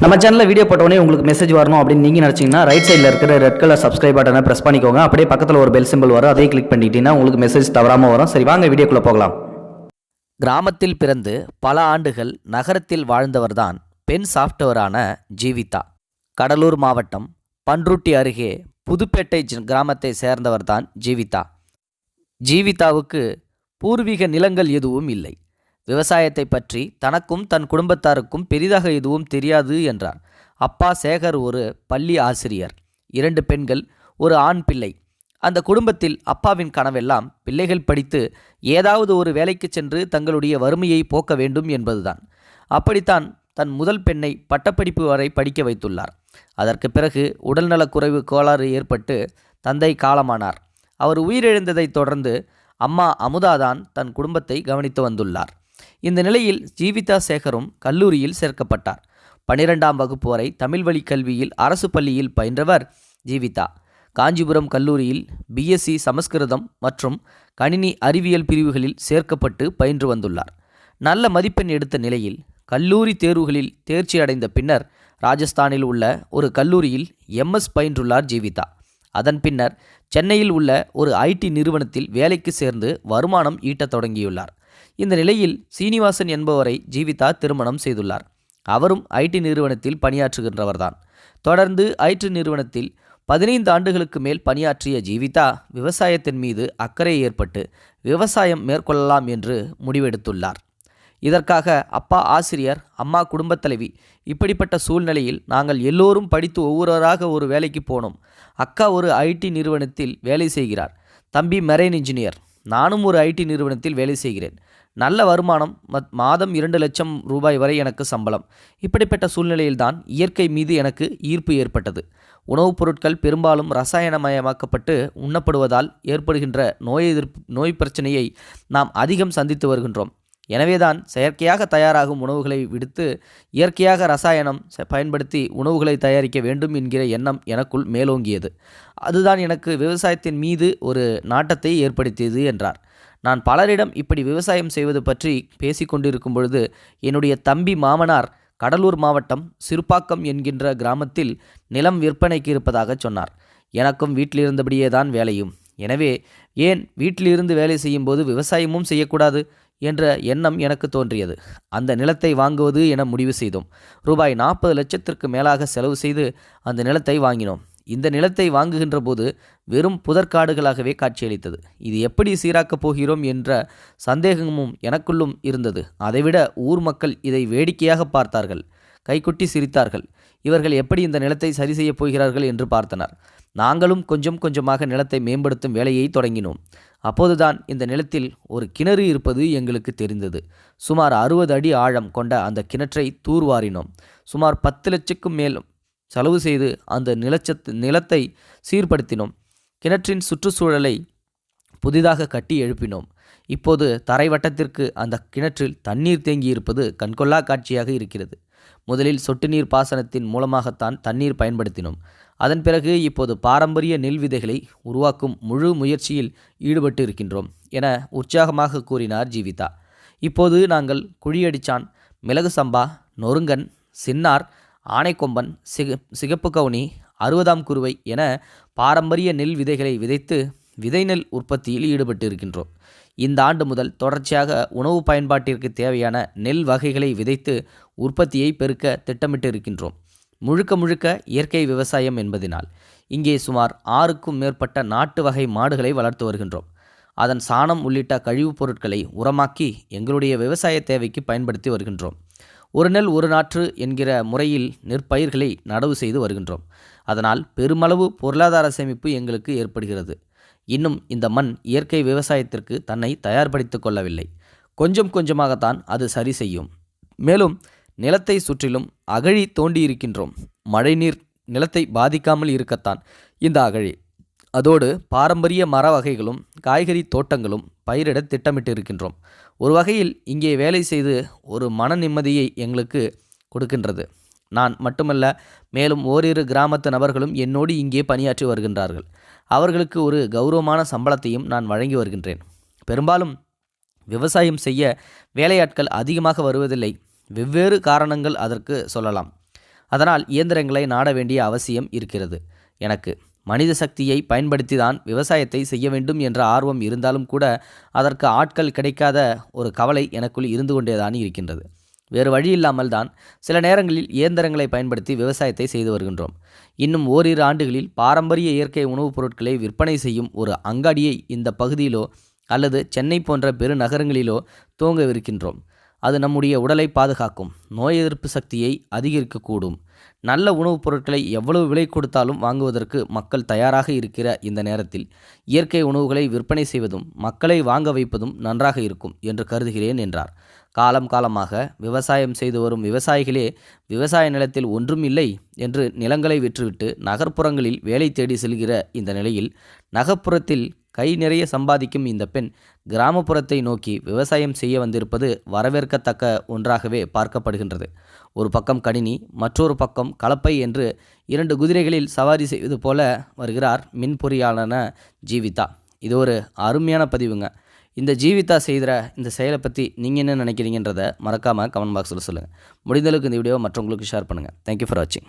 நம்ம சேனலில் வீடியோ போட்டோடனே உங்களுக்கு மெசேஜ் வரணும் அப்படின்னு நீங்கள் நினச்சிங்கன்னா ரைட் சைடில் இருக்கிற ரெட் கலர் சப்ஸ்கிரைப் பட்டனை ப்ரெஸ் பண்ணிக்கோங்க. அப்படியே பக்கத்தில் ஒரு பெல் சிம்பிள் வரும். அதையும் கிளிக் பண்ணிட்டீங்கன்னா உங்களுக்கு மெசேஜ் தவறாமல் வரும். சரி வாங்க வீடியோக்குள்ளே போகலாம். கிராமத்தில் பிறந்து பல ஆண்டுகள் நகரத்தில் வாழ்ந்தவர்தான் பெண் சாஃப்ட்வேரான ஜீவிதா. கடலூர் மாவட்டம் பன்ருட்டி அருகே புதுப்பேட்டை கிராமத்தை சேர்ந்தவர்தான் ஜீவிதா. ஜீவிதாவுக்கு பூர்வீக நிலங்கள் எதுவும் இல்லை. விவசாயத்தை பற்றி தனக்கும் தன் குடும்பத்தாருக்கும் பெரிதாக எதுவும் தெரியாது என்றார். அப்பா சேகர் ஒரு பள்ளி ஆசிரியர். இரண்டு பெண்கள் ஒரு ஆண் பிள்ளை. அந்த குடும்பத்தில் அப்பாவின் கனவெல்லாம் பிள்ளைகள் படித்து ஏதாவது ஒரு வேலைக்கு சென்று தங்களுடைய வறுமையை போக்க வேண்டும் என்பதுதான். அப்படித்தான் தன் முதல் பெண்ணை பட்டப்படிப்பு வரை படிக்க வைத்துள்ளார். அதற்கு பிறகு உடல்நலக்குறைவு கோளாறு ஏற்பட்டு தந்தை காலமானார். அவர் உயிரிழந்ததைத் தொடர்ந்து அம்மா அமுதாதான் தன் குடும்பத்தை கவனித்து வந்துள்ளார். இந்த நிலையில் ஜீவிதா சேகரும் கல்லூரியில் சேர்க்கப்பட்டார். பனிரெண்டாம் வகுப்பு வரை தமிழ் வழி கல்வியில் அரசு பள்ளியில் பயின்றவர் ஜீவிதா. காஞ்சிபுரம் கல்லூரியில் பிஎஸ்சி சமஸ்கிருதம் மற்றும் கணினி அறிவியல் பிரிவுகளில் சேர்க்கப்பட்டு பயின்று வந்துள்ளார். நல்ல மதிப்பெண் எடுத்த நிலையில் கல்லூரி தேர்வுகளில் தேர்ச்சி அடைந்த பின்னர் ராஜஸ்தானில் உள்ள ஒரு கல்லூரியில் எம்எஸ் பயின்றுள்ளார் ஜீவிதா. அதன் பின்னர் சென்னையில் உள்ள ஒரு ஐடி நிறுவனத்தில் வேலைக்கு சேர்ந்து வருமானம் ஈட்டத் தொடங்கியுள்ளார். இந்த நிலையில் சீனிவாசன் என்பவரை ஜீவிதா திருமணம் செய்துள்ளார். அவரும் ஐடி நிறுவனத்தில் பணியாற்றுகின்றவர்தான். தொடர்ந்து ஐடி நிறுவனத்தில் பதினைந்து ஆண்டுகளுக்கு மேல் பணியாற்றிய ஜீவிதா விவசாயத்தின் மீது அக்கறை ஏற்பட்டு விவசாயம் மேற்கொள்ளலாம் என்று முடிவெடுத்துள்ளார். இதற்காக அப்பா ஆசிரியர் அம்மா குடும்பத் தலைவி இப்படிப்பட்ட சூழ்நிலையில் நாங்கள் எல்லோரும் படித்து ஒவ்வொருவராக ஒரு வேலைக்கு போனோம். அக்கா ஒரு ஐடி நிறுவனத்தில் வேலை செய்கிறார். தம்பி மெரைன் இன்ஜினியர் நானும் ஒரு ஐடி நிறுவனத்தில் வேலை செய்கிறேன். நல்ல வருமானம் மத் மாதம் இரண்டு லட்சம் ரூபாய் வரை எனக்கு சம்பளம். இப்படிப்பட்ட சூழ்நிலையில்தான் இயற்கை மீது எனக்கு ஈர்ப்பு ஏற்பட்டது. உணவுப் பொருட்கள் பெரும்பாலும் ரசாயனமயமாக்கப்பட்டு உண்ணப்படுவதால் ஏற்படுகின்ற நோய் எதிர்ப்பு நோய் பிரச்சனையை நாம் அதிகம் சந்தித்து வருகின்றோம். எனவேதான் செயற்கையாக தயாராகும் உணவுகளை விடுத்து இயற்கையாக ரசாயனம் ச- பயன்படுத்தி உணவுகளை தயாரிக்க வேண்டும் என்கிற எண்ணம் எனக்குள் மேலோங்கியது. அதுதான் எனக்கு விவசாயத்தின் மீது ஒரு நாட்டத்தை ஏற்படுத்தியது என்றார். நான் பலரிடம் இப்படி விவசாயம் செய்வது பற்றி பேசிக்கொண்டிருக்கும் பொழுது என்னுடைய தம்பி மாமனார் கடலூர் மாவட்டம் சிறுபாக்கம் என்கின்ற கிராமத்தில் நிலம் விற்பனைக்கு இருப்பதாக சொன்னார். எனக்கும் வீட்டிலிருந்தபடியே தான் வேலையும். எனவே ஏன் வீட்டிலிருந்து வேலை செய்யும்போது விவசாயமும் செய்யக்கூடாது? என்ற எண்ணம் எனக்கு தோன்றியது. அந்த நிலத்தை வாங்குவது என முடிவு செய்தோம். ரூபாய் நாற்பது லட்சத்திற்கு மேலாக செலவு செய்து அந்த நிலத்தை வாங்கினோம். இந்த நிலத்தை வாங்குகின்ற போது வெறும் புதற்காடுகளாகவே காட்சியளித்தது. இது எப்படி சீராக்கப் போகிறோம் என்ற சந்தேகமும் எனக்குள்ளும் இருந்தது. அதைவிட ஊர் மக்கள் இதை வேடிக்கையாக பார்த்தார்கள். கைக்குட்டி சிரித்தார்கள். இவர்கள் எப்படி இந்த நிலத்தை சரி செய்யப் போகிறார்கள் என்று பார்த்தனர். நாங்களும் கொஞ்சம் கொஞ்சமாக நிலத்தை மேம்படுத்தும் வேலையை தொடங்கினோம். அப்போதுதான் இந்த நிலத்தில் ஒரு கிணறு இருப்பது எங்களுக்கு தெரிந்தது. சுமார் அறுபது அடி ஆழம் கொண்ட அந்த கிணற்றை தூர்வாரினோம். சுமார் பத்து லட்சக்கும் மேல் செலவு செய்து அந்த நிலச்சத்து நிலத்தை சீர்படுத்தினோம். கிணற்றின் சுற்றுச்சூழலை புதிதாக கட்டி எழுப்பினோம். இப்போது தரைவட்டத்திற்கு அந்த கிணற்றில் தண்ணீர் தேங்கி இருப்பது கண்கொள்ளா காட்சியாக இருக்கிறது. முதலில் சொட்டு நீர் பாசனத்தின் மூலமாகத்தான் தண்ணீர் பயன்படுத்தினோம். அதன் பிறகு இப்போது பாரம்பரிய நெல் விதைகளை உருவாக்கும் முழு முயற்சியில் ஈடுபட்டு இருக்கின்றோம் என உற்சாகமாக கூறினார் ஜீவிதா. இப்போது நாங்கள் குழியடிச்சான் மிளகு சம்பா நொறுங்கன் சின்னார் ஆனைக்கொம்பன் சிக சிகப்பு கவுனி அறுபதாம் குருவை என பாரம்பரிய நெல் விதைகளை விதைத்து விதை நெல் உற்பத்தியில் ஈடுபட்டு இருக்கின்றோம் இந்த ஆண்டு முதல் தொடர்ச்சியாக உணவு பயன்பாட்டிற்கு தேவையான நெல் வகைகளை விதைத்து உற்பத்தியை பெருக்க திட்டமிட்டு இருக்கின்றோம் முழுக்க முழுக்க இயற்கை விவசாயம் என்பதினால் இங்கே சுமார் ஆறுக்கும் மேற்பட்ட நாட்டு வகை மாடுகளை வளர்த்து வருகின்றோம். அதன் சாணம் உள்ளிட்ட கழிவுப் பொருட்களை உரமாக்கி எங்களுடைய விவசாய தேவைக்கு பயன்படுத்தி வருகின்றோம். ஒரு நெல் ஒரு நாற்று என்கிற முறையில் நெற்பயிர்களை நடவு செய்து வருகின்றோம். அதனால் பெருமளவு பொருளாதார சேமிப்பு எங்களுக்கு ஏற்படுகிறது. இன்னும் இந்த மண் இயற்கை விவசாயத்திற்கு தன்னை தயார்படுத்திக் கொள்ளவில்லை. கொஞ்சம் கொஞ்சமாகத்தான் அது சரி செய்யும். மேலும் நிலத்தை சுற்றிலும் அகழி தோண்டியிருக்கின்றோம். மழைநீர் நிலத்தை பாதிக்காமல் இருக்கத்தான் இந்த அகழி. அதோடு பாரம்பரிய மர வகைகளும் காய்கறி தோட்டங்களும் பயிரிட திட்டமிட்டு இருக்கின்றோம் ஒரு வகையில் இங்கே வேலை செய்து ஒரு மன நிம்மதியை எங்களுக்கு கொடுக்கின்றது. நான் மட்டுமல்ல மேலும் ஓரிரு கிராமத்து நபர்களும் என்னோடு இங்கே பணியாற்றி வருகின்றார்கள். அவர்களுக்கு ஒரு கௌரவமான சம்பளத்தையும் நான் வழங்கி வருகின்றேன். பெரும்பாலும் விவசாயம் செய்ய வேலையாட்கள் அதிகமாக வருவதில்லை. வெவ்வேறு காரணங்கள் அதற்கு சொல்லலாம். அதனால் இயந்திரங்களை நாட வேண்டிய அவசியம் இருக்கிறது. எனக்கு மனித சக்தியை பயன்படுத்தி தான் விவசாயத்தை செய்ய வேண்டும் என்ற ஆர்வம் இருந்தாலும் கூட அதற்கு ஆட்கள் கிடைக்காத ஒரு கவலை எனக்குள் இருந்து கொண்டேதான் இருக்கின்றது. வேறு வழி இல்லாமல் தான் சில நேரங்களில் இயந்திரங்களை பயன்படுத்தி விவசாயத்தை செய்து வருகின்றோம். இன்னும் ஓரிரு ஆண்டுகளில் பாரம்பரிய இயற்கை உணவுப் பொருட்களை விற்பனை செய்யும் ஒரு அங்காடியை இந்த பகுதியிலோ அல்லது சென்னை போன்ற பெருநகரங்களிலோ துவங்கவிருக்கின்றோம். அது நம்முடைய உடலை பாதுகாக்கும். நோய் எதிர்ப்பு சக்தியை அதிகரிக்கக்கூடும். நல்ல உணவுப் பொருட்களை எவ்வளவு விலை கொடுத்தாலும் வாங்குவதற்கு மக்கள் தயாராக இருக்கிற இந்த நேரத்தில் இயற்கை உணவுகளை விற்பனை செய்வதும் மக்களை வாங்க வைப்பதும் நன்றாக இருக்கும் என்று கருதுகிறேன் என்றார். காலம் காலமாக விவசாயம் செய்து வரும் விவசாயிகளே விவசாய நிலத்தில் ஒன்றும் இல்லை என்று நிலங்களை விற்றுவிட்டு நகர்ப்புறங்களில் வேலை தேடி செல்கிற இந்த நிலையில் நகர்ப்புறத்தில் கை நிறைய சம்பாதிக்கும் இந்த பெண் கிராமப்புறத்தை நோக்கி விவசாயம் செய்ய வந்திருப்பது வரவேற்கத்தக்க ஒன்றாகவே பார்க்கப்படுகின்றது. ஒரு பக்கம் கணினி மற்றொரு பக்கம் கலப்பை என்று இரண்டு குதிரைகளில் சவாரி செய்வது போல வருகிறார் மின் பொறியாளன ஜீவிதா. இது ஒரு அருமையான பதிவுங்க. இந்த ஜீவிதா செய்கிற இந்த செயலை பற்றி நீங்கள் என்ன நினைக்கிறீங்கன்றதை மறக்காமல் கமெண்ட் பாக்ஸில் சொல்லுங்கள் முடிந்தளவுக்கு இந்த வீடியோ மற்றவங்களுக்கு ஷேர் பண்ணுங்கள் தேங்க்யூ ஃபார் வாட்சிங்